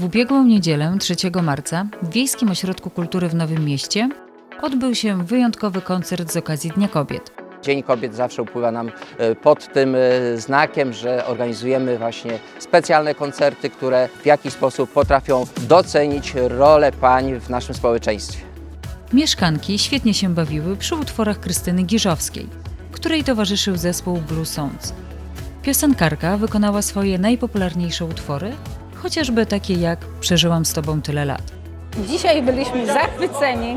ubiegłą niedzielę 3 marca w Wiejskim Ośrodku Kultury w Nowym Mieście odbył się wyjątkowy koncert z okazji Dnia Kobiet. Dzień Kobiet zawsze upływa nam e, pod tym e, znakiem, że organizujemy właśnie specjalne koncerty, które w jakiś sposób potrafią docenić rolę pań w naszym społeczeństwie. Mieszkanki świetnie się bawiły przy utworach Krystyny Giżowskiej, której towarzyszył zespół Blue Songs. Piosenkarka wykonała swoje najpopularniejsze utwory, chociażby takie jak Przeżyłam z Tobą tyle lat. Dzisiaj byliśmy zachwyceni.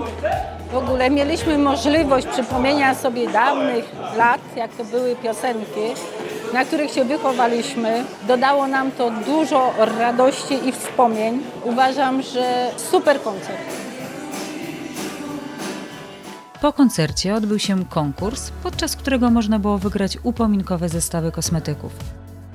W ogóle mieliśmy możliwość przypomnienia sobie dawnych lat, jak to były piosenki, na których się wychowaliśmy. Dodało nam to dużo radości i wspomnień. Uważam, że super koncert. Po koncercie odbył się konkurs, podczas którego można było wygrać upominkowe zestawy kosmetyków.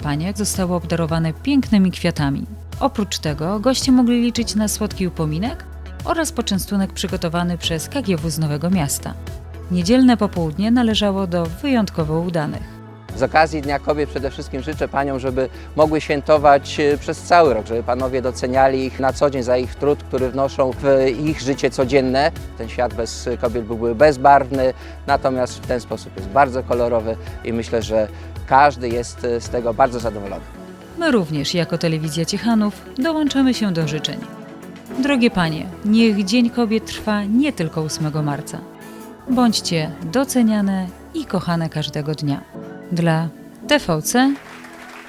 Panie zostały obdarowane pięknymi kwiatami. Oprócz tego goście mogli liczyć na słodki upominek oraz poczęstunek przygotowany przez KGW z Nowego Miasta. Niedzielne popołudnie należało do wyjątkowo udanych. Z okazji Dnia Kobiet przede wszystkim życzę paniom, żeby mogły świętować e, przez cały rok, żeby panowie doceniali ich na co dzień za ich trud, który wnoszą w ich życie codzienne. Ten świat bez kobiet byłby bezbarwny, natomiast w ten sposób jest bardzo kolorowy i myślę, że każdy jest e, z tego bardzo zadowolony. My również, jako Telewizja Ciechanów, dołączamy się do życzeń. Drogie panie, niech Dzień Kobiet trwa nie tylko 8 marca. Bądźcie doceniane i kochane każdego dnia. Dla TVC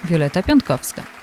Wioleta Piątkowska.